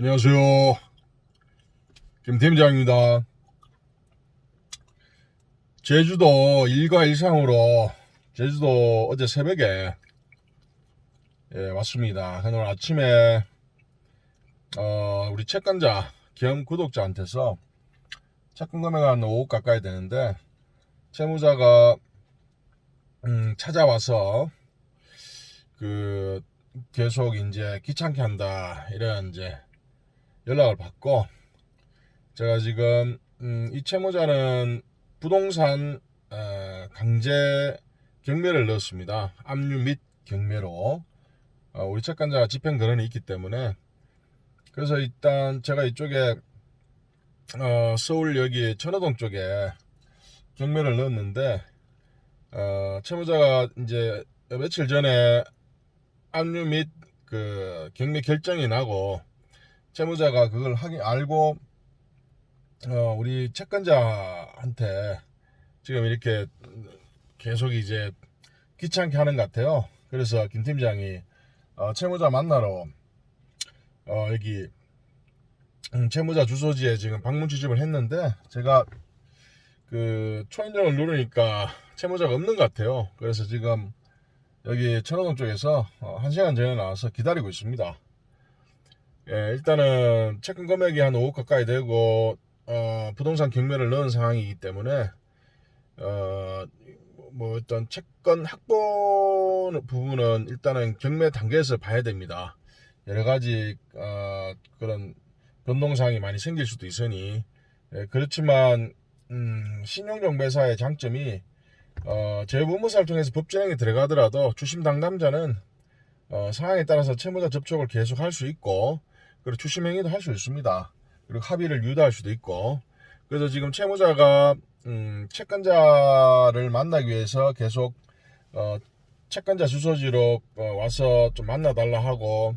안녕하세요. 김 팀장입니다. 제주도 일과 일상으로 제주도 어제 새벽에 예, 왔습니다. 오늘 아침에 어, 우리 채권자 겸 구독자한테서 채권 금액 한 5억 가까이 되는데 채무자가 음, 찾아와서 그 계속 이제 귀찮게 한다 이런 이제 연락을 받고 제가 지금 음, 이 채무자는 부동산 어, 강제 경매를 넣었습니다. 압류 및 경매로 어, 우리 채권자가 집행 권한이 있기 때문에 그래서 일단 제가 이쪽에 어, 서울 여기 천호동 쪽에 경매를 넣었는데 어, 채무자가 이제 며칠 전에 압류 및 그 경매 결정이 나고 채무자가 그걸 하긴 알고 어, 우리 채권자한테 지금 이렇게 계속 이제 귀찮게 하는 것 같아요. 그래서 김 팀장이 어, 채무자 만나러 어, 여기 음, 채무자 주소지에 지금 방문 취집을 했는데 제가 그 초인종을 누르니까 채무자가 없는 것 같아요. 그래서 지금 여기 천호동 쪽에서 어, 한 시간 전에 나와서 기다리고 있습니다. 예, 일단은 채권 금액이 한 5억 가까이 되고 어, 부동산 경매를 넣은 상황이기 때문에 어, 뭐 어떤 채권 확보 부분은 일단은 경매 단계에서 봐야 됩니다. 여러 가지 어, 그런 변동사항이 많이 생길 수도 있으니 예, 그렇지만 음, 신용정배사의 장점이 어, 재무무사를 통해서 법진행에 들어가더라도 주심 당담자는 어, 상황에 따라서 채무자 접촉을 계속 할 수 있고 그리고 추심 행위도 할 수 있습니다. 그리고 합의를 유도할 수도 있고 그래서 지금 채무자가 음, 채권자를 만나기 위해서 계속 어, 채권자 주소지로 어, 와서 좀 만나달라 하고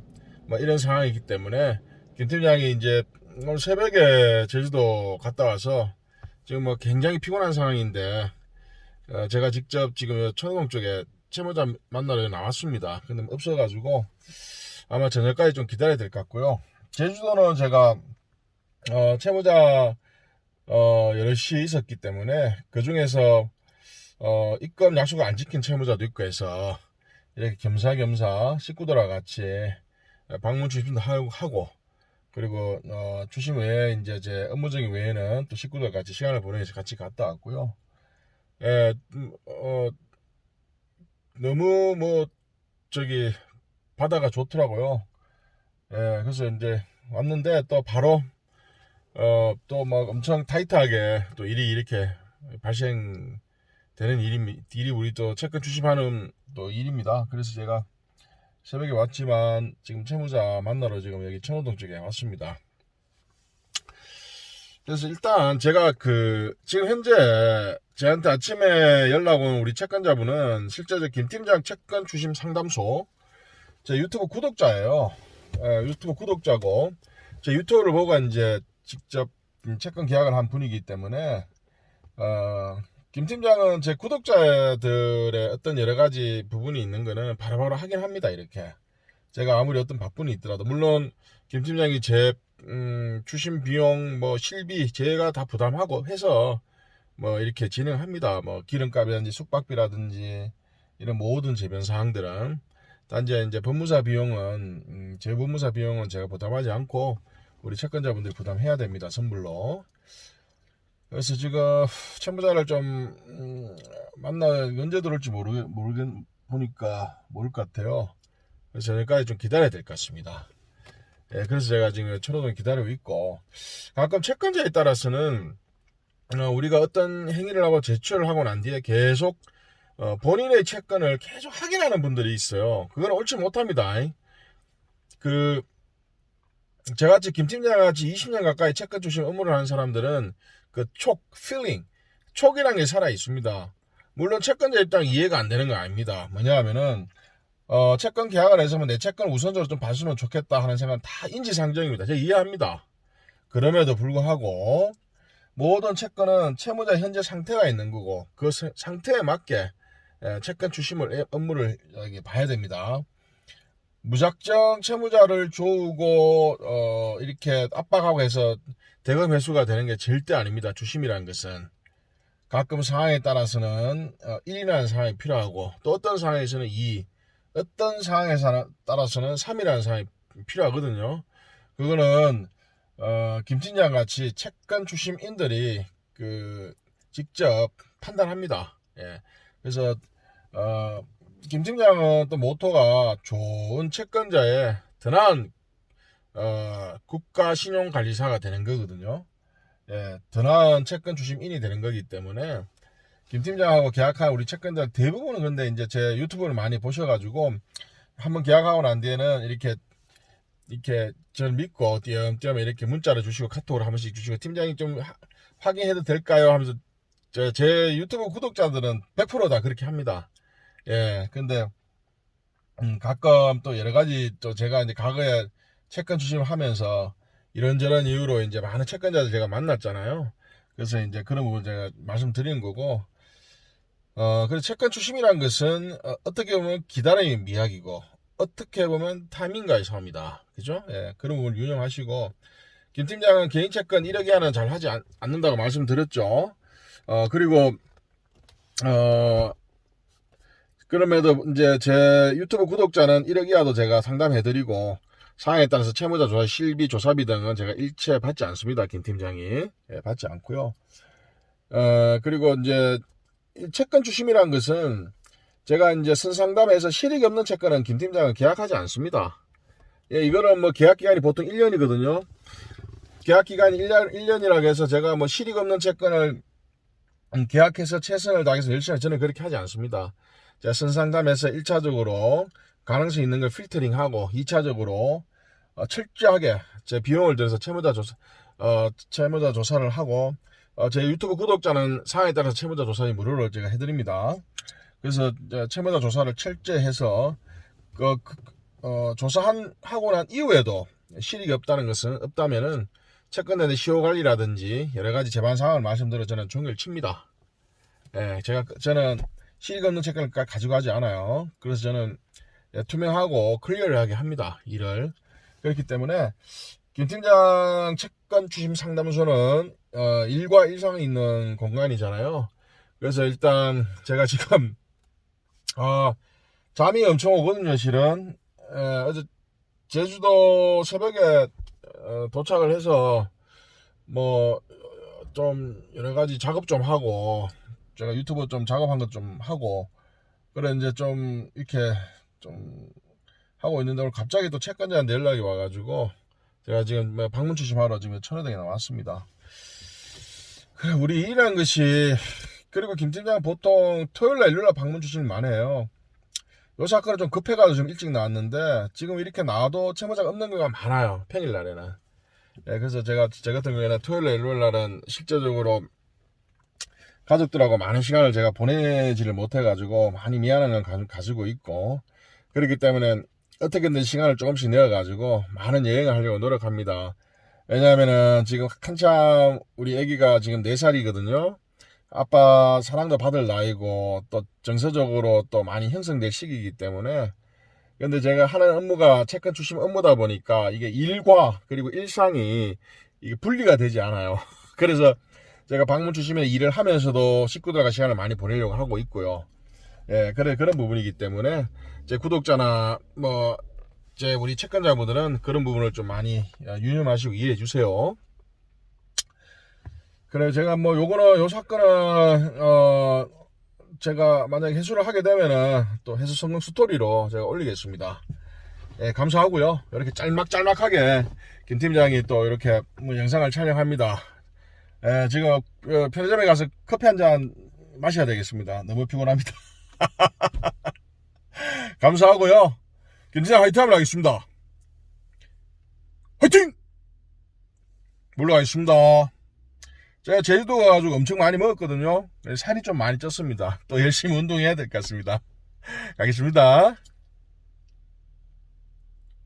뭐 이런 상황이기 때문에 김 팀장이 이제 오늘 새벽에 제주도 갔다 와서 지금 뭐 굉장히 피곤한 상황인데 어, 제가 직접 지금 천호동 쪽에 채무자 만나러 나왔습니다. 근데 없어가지고 아마 저녁까지 좀 기다려야 될 것 같고요. 제주도는 제가 어, 채무자 어, 여럿이 있었기 때문에 그 중에서 어, 입금 약속을 안 지킨 채무자도 있고 해서 이렇게 겸사겸사 식구들과 같이 방문 취집도 하고, 그리고 어, 추심 외에 이제 제 업무적인 외에는 또 식구들 같이 시간을 보내서 같이 갔다 왔고요. 예, 음, 어, 너무 뭐 저기 바다가 좋더라고요. 예, 그래서 이제 왔는데 또 바로 어, 또 막 엄청 타이트하게 또 일이 이렇게 발생되는 일이, 일이 우리 또 채권 주심하는 또 일입니다. 그래서 제가 새벽에 왔지만 지금 채무자 만나러 지금 여기 천호동 쪽에 왔습니다. 그래서 일단 제가 그 지금 현재 저한테 아침에 연락 온 우리 채권자분은 실제로 김 팀장 채권 주심 상담소 제 유튜브 구독자예요. 예, 유튜브 구독자고 제 유튜브를 보고 이제 직접 채권 계약을 한 분이기 때문에 어, 김 팀장은 제 구독자들의 어떤 여러 가지 부분이 있는 거는 바로바로 확인합니다 이렇게. 제가 아무리 어떤 바쁜이 있더라도. 물론 김 팀장이 제 음, 주신 비용 뭐 실비 제가 다 부담하고 해서 뭐 이렇게 진행합니다. 뭐 기름값이라든지 숙박비라든지 이런 모든 재변 사항들은 단지 이제 법무사 비용은 음, 제 법무사 비용은 제가 부담하지 않고 우리 채권자분들이 부담해야 됩니다 선불로 그래서 지금 채무자를 좀 음, 만나 언제 들을지 모르 모르겠 보니까 모를 것 같아요. 그래서 저녁까지 좀 기다려야 될 것 같습니다. 예, 그래서 제가 지금 천호동 기다리고 있고 가끔 채권자에 따라서는 어, 우리가 어떤 행위를 하고 제출을 하고 난 뒤에 계속 어, 본인의 채권을 계속 확인하는 분들이 있어요. 그건 옳지 못합니다. 그 저같이 김 팀장 같이 20년 가까이 채권 주심 업무를 하는 사람들은 그 촉, feeling, 촉이라는 게 살아 있습니다. 물론 채권자 입장 이해가 안 되는 거 아닙니다. 뭐냐 하면은 어, 채권 계약을 해서 뭐내 채권을 우선적으로 좀 봐주면 좋겠다 하는 생각은 다 인지상정입니다. 제가 이해합니다. 그럼에도 불구하고 모든 채권은 채무자 현재 상태가 있는 거고 그 세- 상태에 맞게 예, 채권 주심을 예, 업무를 봐야 됩니다. 무작정 채무자를 조우고 어, 이렇게 압박하고 해서 대금 회수가 되는 게 절대 아닙니다. 주심이라는 것은 가끔 상황에 따라서는 어, 1이라는 상황이 필요하고 또 어떤 상황에서는 2, 어떤 상황에 따라서는 3이라는 상황이 필요하거든요. 그거는 어, 김 팀장 같이 채권 주심인들이 그 직접 판단합니다. 예. 그래서 어, 김 팀장은 또 모토가 좋은 채권자의 든한 어, 국가 신용관리사가 되는 거거든요. 예, 더 나은 채권 주심인이 되는 거기 때문에 김 팀장하고 계약한 우리 채권자 대부분은 근데 이제 제 유튜브를 많이 보셔가지고 한번 계약하고 난 뒤에는 이렇게 이렇게 저를 믿고 띄엄띄엄 이렇게 문자를 주시고 카톡을 한 번씩 주시고 팀장님 좀 하- 확인해도 될까요 하면서 저, 제 유튜브 구독자들은 100%다 그렇게 합니다. 예, 근데 음, 가끔 또 여러 가지 또 제가 이제 과거에 채권 주심을 하면서 이런저런 이유로 이제 많은 채권자들 제가 만났잖아요. 그래서 이제 그런 부분 제가 말씀드리는 거고, 어, 그래서 채권 주심이란 것은 어, 떻게 보면 기다림의 미학이고, 어떻게 보면 타이밍과의 싸움이다. 그죠? 예, 그런 부분 유념하시고, 김 팀장은 개인 채권 1억 이 하는 잘 하지 않, 않는다고 말씀드렸죠. 어, 그리고, 어, 그럼에도 이제 제 유튜브 구독자는 1억 이하도 제가 상담해드리고, 사항에 따라서 채무자 조사, 실비, 조사비 등은 제가 일체 받지 않습니다. 김 팀장이. 예, 받지 않고요. 어, 그리고 이제 이 채권 주심이란 것은 제가 이제 선상담에서 실익이 없는 채권은 김 팀장은 계약하지 않습니다. 예, 이거는 뭐 계약 기간이 보통 1년이거든요. 계약 기간이 1년, 1년이라고 해서 제가 뭐 실익 없는 채권을 음, 계약해서 최선을 다해서 열심히 저는 그렇게 하지 않습니다. 제가 선상담에서 1차적으로 가능성 있는 걸 필터링하고 2차적으로 어, 철저하게 제 비용을 들여서 채무자 조사 어, 채무자 조사를 하고 어, 제 유튜브 구독자는 사항에 따라서 채무자 조사를 무료로 제가 해드립니다. 그래서 채무자 조사를 철저해서 그, 그, 어, 조사한 하고 난 이후에도 실익이 없다는 것은 없다면은 대한 시효 관리라든지 여러 가지 재반 상황을 말씀드려 저는 종결 칩니다. 예, 제가 저는 실익 없는 가- 가지고 하지 않아요. 그래서 저는 예, 투명하고 클리어하게 합니다. 일을. 그렇기 때문에 김 팀장 채권 추심 상담소는 어, 일과 일상이 있는 공간이잖아요. 그래서 일단 제가 지금 어, 잠이 엄청 오거든요. 실은 에, 어제 제주도 새벽에 어, 도착을 해서 뭐 좀 여러 가지 작업 좀 하고 제가 유튜브 좀 작업한 것 좀 하고 그래 이제 좀 이렇게 좀 하고 있는데 오늘 갑자기 또 채권자한테 연락이 와가지고 제가 지금 뭐 방문 추심하러 지금 천여동에 나왔습니다. 그래 우리 일이라는 것이 그리고 김 팀장 보통 토요일날 일요일날 방문 추심을 많이 해요. 요 사건은 좀 급해가지고 좀 일찍 나왔는데 지금 이렇게 나와도 채무자가 없는 경우가 많아요. 평일날에는. 예, 그래서 제가 제 같은 경우에는 토요일날 일요일날은 실제적으로 가족들하고 많은 시간을 제가 보내지를 못해가지고 많이 가- 가지고 있고 그렇기 때문에 어떻게든 시간을 조금씩 내어가지고 많은 여행을 하려고 노력합니다. 왜냐하면은 지금 한참 우리 아기가 지금 4살이거든요. 아빠 사랑도 받을 나이고 또 정서적으로 또 많이 형성될 시기이기 때문에 근데 제가 하는 업무가 채권 출신 업무다 보니까 이게 일과 그리고 일상이 이게 분리가 되지 않아요. 그래서 제가 방문 주시면 일을 하면서도 식구들과 시간을 많이 보내려고 하고 있고요. 예, 그래 그런 부분이기 때문에 제 구독자나 뭐 제 우리 채권자분들은 그런 부분을 좀 많이 어, 유념하시고 이해해 주세요. 그래 제가 뭐 요거는 요 사건은 어 제가 만약에 해수를 하게 되면은 또 해수 성공 스토리로 제가 올리겠습니다. 예, 감사하고요. 이렇게 짤막짤막하게 김 팀장이 또 이렇게 뭐 영상을 촬영합니다. 예, 지금 어, 편의점에 가서 커피 한 잔 마셔야 되겠습니다. 너무 피곤합니다. 감사하고요. 김 팀장 화이팅 하면 하겠습니다. 화이팅! 물러가겠습니다. 제가 제주도 가가지고 엄청 많이 먹었거든요. 살이 좀 많이 쪘습니다. 또 열심히 운동해야 될 것 같습니다. 가겠습니다.